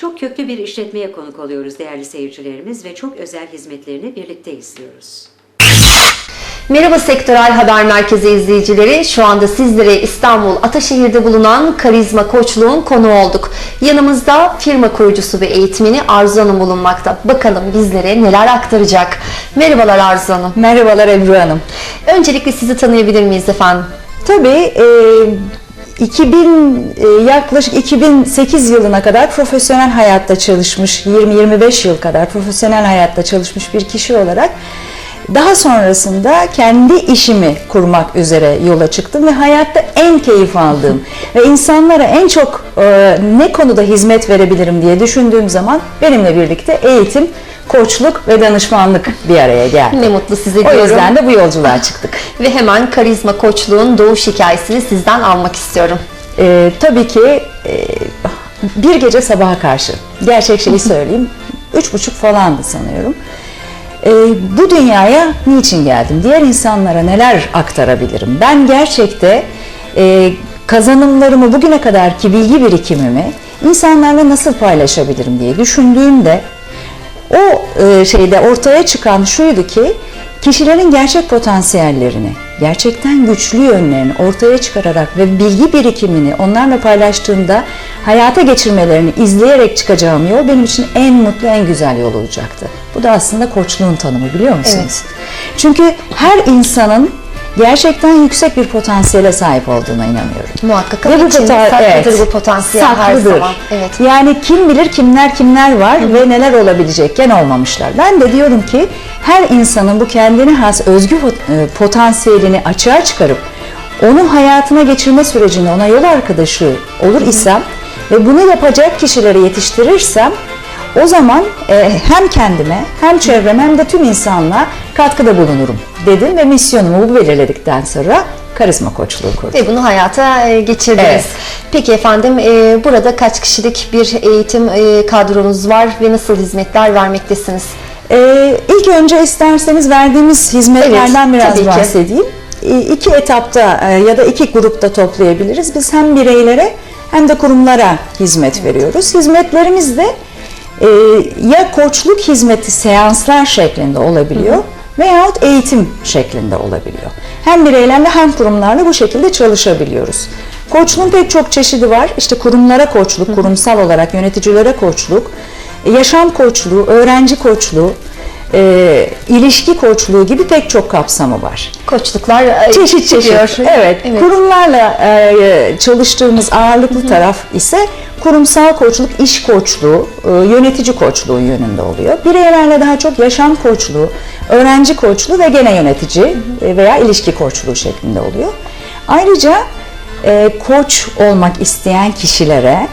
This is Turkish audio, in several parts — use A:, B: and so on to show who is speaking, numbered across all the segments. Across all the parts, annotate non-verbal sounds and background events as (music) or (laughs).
A: Çok köklü bir işletmeye konuk oluyoruz değerli seyircilerimiz ve çok özel hizmetlerini birlikte izliyoruz.
B: Merhaba Sektörel Haber Merkezi izleyicileri. Şu anda sizlere İstanbul Ataşehir'de bulunan Karizma Koçluğun konu olduk. Yanımızda firma kurucusu ve eğitmeni Arzu Hanım bulunmakta. Bakalım bizlere neler aktaracak. Merhabalar Arzu Hanım.
C: Merhabalar Ebru Hanım.
B: Öncelikle sizi tanıyabilir miyiz efendim?
C: Tabii e, 2000 e, yaklaşık 2008 yılına kadar profesyonel hayatta çalışmış, 20-25 yıl kadar profesyonel hayatta çalışmış bir kişi olarak daha sonrasında kendi işimi kurmak üzere yola çıktım ve hayatta en keyif aldığım (laughs) ve insanlara en çok e, ne konuda hizmet verebilirim diye düşündüğüm zaman benimle birlikte eğitim, koçluk ve danışmanlık bir araya geldi.
B: Ne mutlu size
C: O
B: diyorum.
C: yüzden de bu yolculuğa çıktık. (laughs)
B: Ve hemen Karizma Koçluğun doğuş hikayesini sizden almak istiyorum.
C: Ee, tabii ki e, bir gece sabaha karşı gerçek şeyi (laughs) söyleyeyim. Üç buçuk falandı sanıyorum. Ee, bu dünyaya niçin geldim? Diğer insanlara neler aktarabilirim? Ben gerçekte e, kazanımlarımı bugüne kadarki bilgi birikimimi insanlarla nasıl paylaşabilirim diye düşündüğümde o e, şeyde ortaya çıkan şuydu ki kişilerin gerçek potansiyellerini, gerçekten güçlü yönlerini ortaya çıkararak ve bilgi birikimini onlarla paylaştığımda hayata geçirmelerini izleyerek çıkacağım yol benim için en mutlu, en güzel yol olacaktı. Bu da aslında koçluğun tanımı biliyor musunuz? Çünkü her insanın gerçekten yüksek bir potansiyele sahip olduğuna inanıyorum.
B: Muhakkak
C: Ve bu pota-
B: saklıdır
C: evet,
B: bu potansiyel her
C: saklıdır.
B: zaman. Evet.
C: Yani kim bilir kimler kimler var ve neler olabilecekken olmamışlar. Ben de diyorum ki her insanın bu kendine has özgü e, potansiyelini açığa çıkarıp onu hayatına geçirme sürecinde ona yol arkadaşı olur isem ve bunu yapacak kişileri yetiştirirsem o zaman e, hem kendime hem çevreme hem de tüm insanlığa katkıda bulunurum dedim ve misyonumu bu belirledikten sonra karizma koçluğu kurdum.
B: Ve bunu hayata e, geçirdiniz.
C: Evet.
B: Peki efendim e, burada kaç kişilik bir eğitim e, kadronuz var ve nasıl hizmetler vermektesiniz?
C: Ee, ilk önce isterseniz verdiğimiz hizmetlerden
B: Evet,
C: biraz bahsedeyim. Ee, iki etapta e, ya da iki grupta toplayabiliriz. Biz hem bireylere hem de kurumlara hizmet veriyoruz. Hizmetlerimiz de e, ya koçluk hizmeti seanslar şeklinde olabiliyor veyahut eğitim şeklinde olabiliyor. Hem bireylerle hem kurumlarla bu şekilde çalışabiliyoruz. Koçluğun pek çok çeşidi var. İşte kurumlara koçluk, kurumsal olarak yöneticilere koçluk, yaşam koçluğu, öğrenci koçluğu, e, ilişki koçluğu gibi pek çok kapsamı var.
B: Koçluklar e,
C: Çeşit çeşit. Evet. Kurumlarla e, çalıştığımız ağırlıklı taraf ise kurumsal koçluk, iş koçluğu, e, yönetici koçluğu yönünde oluyor. Bireylerle daha çok yaşam koçluğu, öğrenci koçluğu ve gene yönetici e, veya ilişki koçluğu şeklinde oluyor. Ayrıca e, koç olmak isteyen kişilere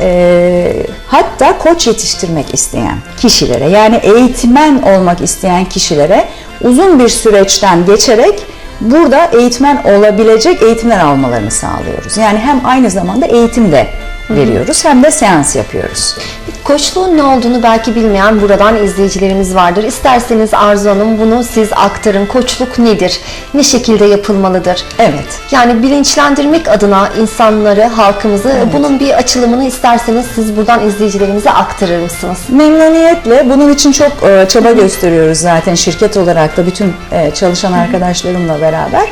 C: e, hatta koç yetiştirmek isteyen kişilere yani eğitmen olmak isteyen kişilere uzun bir süreçten geçerek burada eğitmen olabilecek eğitimler almalarını sağlıyoruz. Yani hem aynı zamanda eğitim de veriyoruz hem de seans yapıyoruz.
B: Koçluğun ne olduğunu belki bilmeyen buradan izleyicilerimiz vardır. İsterseniz Arzu Hanım bunu siz aktarın. Koçluk nedir? Ne şekilde yapılmalıdır?
C: Evet.
B: Yani bilinçlendirmek adına insanları, halkımızı bunun bir açılımını isterseniz siz buradan izleyicilerimize aktarır mısınız?
C: Memnuniyetle bunun için çok e, çaba gösteriyoruz zaten şirket olarak da bütün e, çalışan arkadaşlarımla beraber.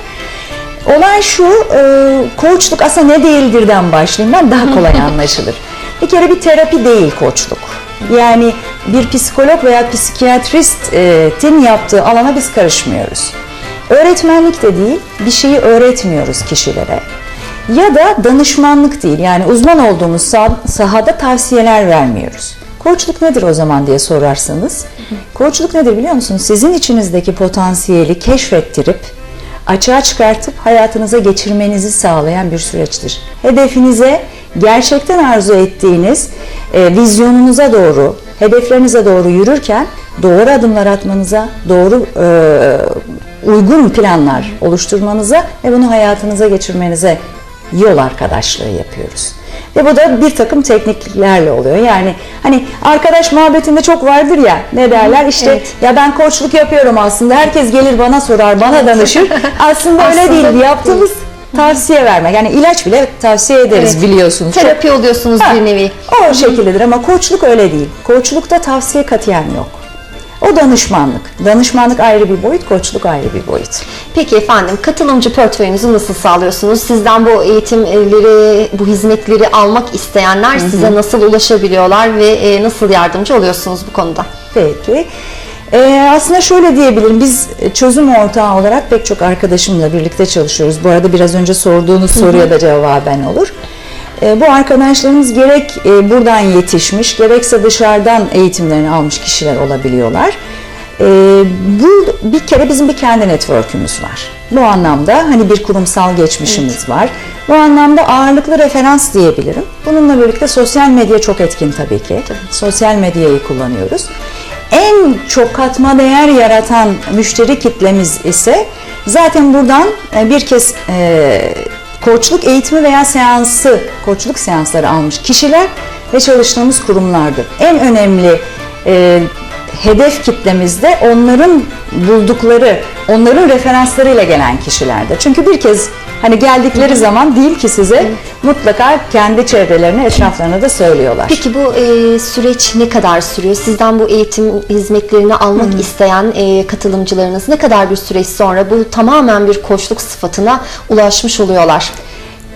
C: Olay şu, e, koçluk aslında ne değildirden başlayayım ben daha kolay (laughs) anlaşılır. Bir kere bir terapi değil koçluk. Yani bir psikolog veya psikiyatristin yaptığı alana biz karışmıyoruz. Öğretmenlik de değil, bir şeyi öğretmiyoruz kişilere. Ya da danışmanlık değil, yani uzman olduğumuz sah- sahada tavsiyeler vermiyoruz. Koçluk nedir o zaman diye sorarsanız, koçluk nedir biliyor musunuz? Sizin içinizdeki potansiyeli keşfettirip, açığa çıkartıp hayatınıza geçirmenizi sağlayan bir süreçtir. Hedefinize gerçekten arzu ettiğiniz e, vizyonunuza doğru, hedeflerinize doğru yürürken doğru adımlar atmanıza, doğru e, uygun planlar oluşturmanıza ve bunu hayatınıza geçirmenize yol arkadaşlığı yapıyoruz. Ve bu da bir takım tekniklerle oluyor. Yani hani arkadaş muhabbetinde çok vardır ya ne derler işte
B: Evet.
C: ya ben koçluk yapıyorum aslında herkes gelir bana sorar bana danışır. (laughs) Aslında öyle
B: Aslında
C: değil.
B: değil.
C: Yaptığımız tavsiye vermek. Yani ilaç bile tavsiye ederiz
B: Evet.
C: biliyorsunuz. Çok-
B: Terapi oluyorsunuz
C: Ha,
B: bir nevi.
C: O şekildedir ama koçluk öyle değil. Koçlukta tavsiye katiyen yok. O danışmanlık. Danışmanlık ayrı bir boyut, koçluk ayrı bir boyut.
B: Peki efendim katılımcı portföyünüzü nasıl sağlıyorsunuz? Sizden bu eğitimleri, bu hizmetleri almak isteyenler size nasıl ulaşabiliyorlar ve e, nasıl yardımcı oluyorsunuz bu konuda?
C: Peki. Ee, aslında şöyle diyebilirim, biz çözüm ortağı olarak pek çok arkadaşımla birlikte çalışıyoruz. Bu arada biraz önce sorduğunuz soruya da cevaben olur. Ee, bu arkadaşlarımız gerek e, buradan yetişmiş, gerekse dışarıdan eğitimlerini almış kişiler olabiliyorlar. Ee, bu bir kere bizim bir kendi network'ümüz var. Bu anlamda hani bir kurumsal geçmişimiz var. Bu anlamda ağırlıklı referans diyebilirim. Bununla birlikte sosyal medya çok etkin tabii ki. Sosyal medyayı kullanıyoruz. En çok katma değer yaratan müşteri kitlemiz ise zaten buradan e, bir kez e, koçluk eğitimi veya seansı, koçluk seansları almış kişiler ve çalıştığımız kurumlardır. En önemli e, hedef kitlemizde onların buldukları, onların referanslarıyla gelen kişilerdir. Çünkü bir kez hani geldikleri zaman değil ki size mutlaka kendi çevrelerine, etraflarına da söylüyorlar.
B: Peki bu e, süreç ne kadar sürüyor? Sizden bu eğitim hizmetlerini almak isteyen e, katılımcılarınız ne kadar bir süreç sonra bu tamamen bir koçluk sıfatına ulaşmış oluyorlar?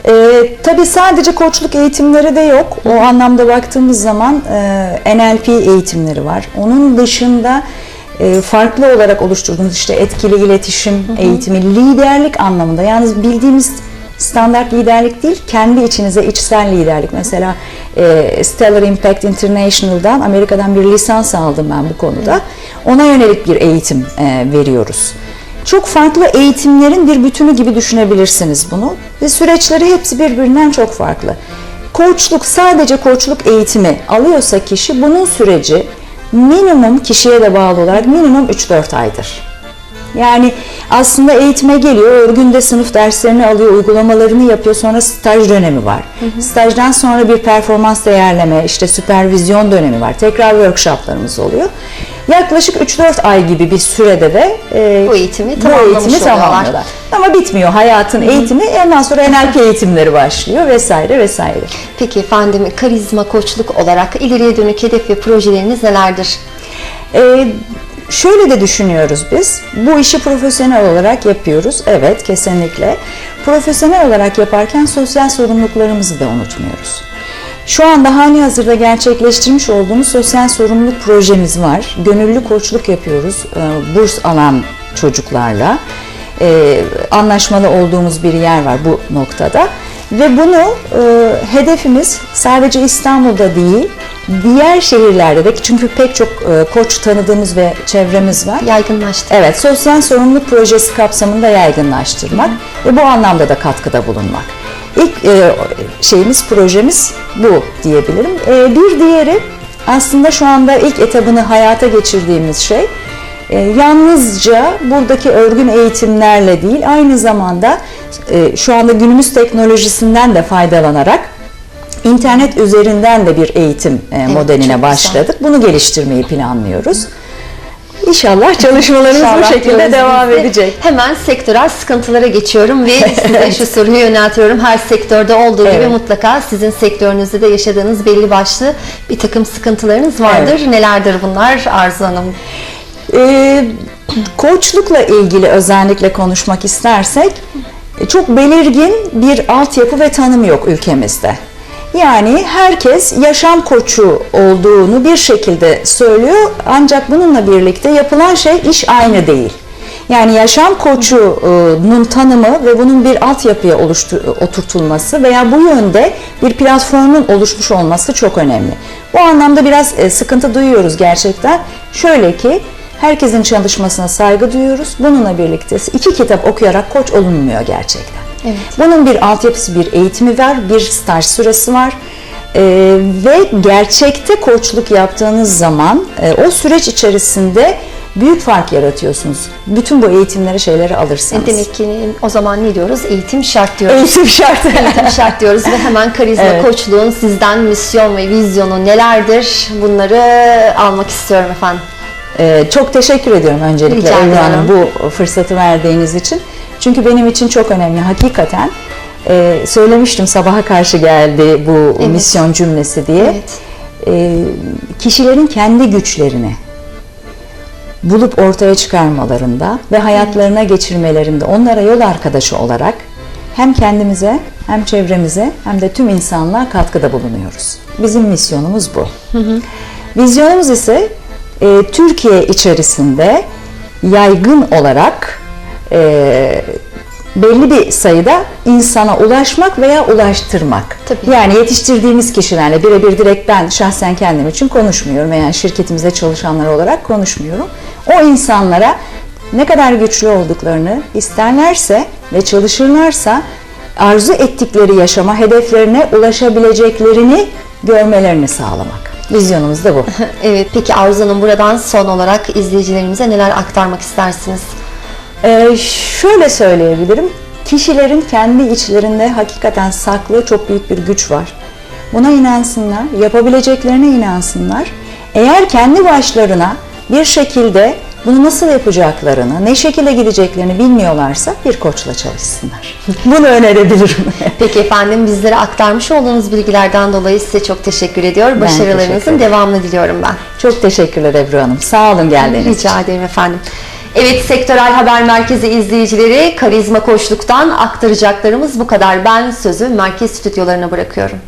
C: Ee, tabii sadece koçluk eğitimleri de yok. O anlamda baktığımız zaman e, NLP eğitimleri var. Onun dışında e, farklı olarak oluşturduğumuz işte etkili iletişim eğitimi, liderlik anlamında. Yalnız bildiğimiz standart liderlik değil, kendi içinize içsel liderlik. Mesela e, Stellar Impact International'dan, Amerika'dan bir lisans aldım ben bu konuda. Ona yönelik bir eğitim e, veriyoruz. Çok farklı eğitimlerin bir bütünü gibi düşünebilirsiniz bunu. Ve süreçleri hepsi birbirinden çok farklı. Koçluk, sadece koçluk eğitimi alıyorsa kişi bunun süreci minimum kişiye de bağlı olarak minimum 3-4 aydır. Yani aslında eğitime geliyor, örgünde sınıf derslerini alıyor, uygulamalarını yapıyor, sonra staj dönemi var. Stajdan sonra bir performans değerleme, işte süpervizyon dönemi var. Tekrar workshoplarımız oluyor. Yaklaşık 3-4 ay gibi bir sürede de e,
B: Bu eğitimi
C: bu eğitimi tamamlıyorlar. Ama bitmiyor hayatın eğitimi, ondan sonra NLP eğitimleri başlıyor vesaire vesaire.
B: Peki efendim karizma koçluk olarak ileriye dönük hedef ve projeleriniz nelerdir?
C: Ee, şöyle de düşünüyoruz biz. Bu işi profesyonel olarak yapıyoruz. Evet, kesinlikle. Profesyonel olarak yaparken sosyal sorumluluklarımızı da unutmuyoruz. Şu anda hali hazırda gerçekleştirmiş olduğumuz sosyal sorumluluk projemiz var. Gönüllü koçluk yapıyoruz. Ee, Burs alan çocuklarla. Ee, anlaşmalı olduğumuz bir yer var bu noktada. Ve bunu e, hedefimiz sadece İstanbul'da değil, diğer şehirlerde de çünkü pek çok e, koç tanıdığımız ve çevremiz var.
B: Yaygınlaştı.
C: Evet, sosyal sorumluluk projesi kapsamında yaygınlaştırmak ve bu anlamda da katkıda bulunmak. İlk e, şeyimiz, projemiz bu diyebilirim. E, bir diğeri aslında şu anda ilk etabını hayata geçirdiğimiz şey e, yalnızca buradaki örgün eğitimlerle değil aynı zamanda e, şu anda günümüz teknolojisinden de faydalanarak internet üzerinden de bir eğitim e, modeline
B: çok güzel.
C: başladık. Bunu geliştirmeyi planlıyoruz. İnşallah çalışmalarımız bu
B: İnşallah (laughs)
C: şekilde
B: diyoruz
C: devam
B: de.
C: edecek.
B: Hemen sektörel sıkıntılara geçiyorum ve (laughs) size şu soruyu yöneltiyorum. Her sektörde olduğu gibi
C: Evet.
B: mutlaka sizin sektörünüzde de yaşadığınız belli başlı bir takım sıkıntılarınız vardır. Nelerdir bunlar Arzu Hanım?
C: Ee, koçlukla ilgili özellikle konuşmak istersek çok belirgin bir altyapı ve tanım yok ülkemizde. Yani herkes yaşam koçu olduğunu bir şekilde söylüyor ancak bununla birlikte yapılan şey iş aynı değil. Yani yaşam koçunun tanımı ve bunun bir altyapıya oturtulması veya bu yönde bir platformun oluşmuş olması çok önemli. Bu anlamda biraz e, sıkıntı duyuyoruz gerçekten. Şöyle ki herkesin çalışmasına saygı duyuyoruz. Bununla birlikte iki kitap okuyarak koç olunmuyor gerçekten.
B: Evet.
C: Bunun bir altyapısı, bir eğitimi var, bir staj süresi var. Ee, ve gerçekte koçluk yaptığınız zaman e, o süreç içerisinde büyük fark yaratıyorsunuz. Bütün bu eğitimleri, şeyleri alırsanız.
B: Demek ki o zaman ne diyoruz? Eğitim şart diyoruz.
C: Eğitim şart. (laughs)
B: Eğitim şart diyoruz ve hemen karizma
C: Evet.
B: koçluğun sizden misyon ve vizyonu nelerdir? Bunları almak istiyorum efendim.
C: Ee, çok teşekkür ediyorum öncelikle Ebru Hanım bu fırsatı verdiğiniz için. Çünkü benim için çok önemli hakikaten. Ee, söylemiştim sabaha karşı geldi bu
B: Evet.
C: misyon cümlesi diye.
B: Evet.
C: Ee, kişilerin kendi güçlerini bulup ortaya çıkarmalarında ve hayatlarına geçirmelerinde onlara yol arkadaşı olarak hem kendimize hem çevremize hem de tüm insanlığa katkıda bulunuyoruz. Bizim misyonumuz bu. Vizyonumuz ise e, Türkiye içerisinde yaygın olarak e, belli bir sayıda insana ulaşmak veya ulaştırmak.
B: Tabii.
C: Yani yetiştirdiğimiz kişilerle birebir direkt ben şahsen kendim için konuşmuyorum veya şirketimize çalışanlar olarak konuşmuyorum. O insanlara ne kadar güçlü olduklarını isterlerse ve çalışırlarsa arzu ettikleri yaşama hedeflerine ulaşabileceklerini görmelerini sağlamak. Vizyonumuz da bu. (laughs)
B: Evet, peki Arzu Hanım buradan son olarak izleyicilerimize neler aktarmak istersiniz?
C: Ee, şöyle söyleyebilirim. Kişilerin kendi içlerinde hakikaten saklı çok büyük bir güç var. Buna inansınlar, yapabileceklerine inansınlar. Eğer kendi başlarına bir şekilde bunu nasıl yapacaklarını, ne şekilde gideceklerini bilmiyorlarsa bir koçla çalışsınlar. (laughs) Bunu önerebilirim. (laughs)
B: Peki efendim bizlere aktarmış olduğunuz bilgilerden dolayı size çok teşekkür ediyor.
C: teşekkür
B: Başarılarınızın
C: ederim.
B: devamını diliyorum ben.
C: Çok teşekkürler Ebru Hanım. Sağ olun geldiğiniz için.
B: Rica ederim efendim. Evet Sektörel Haber Merkezi izleyicileri Karizma Koçluk'tan aktaracaklarımız bu kadar. Ben sözü merkez stüdyolarına bırakıyorum.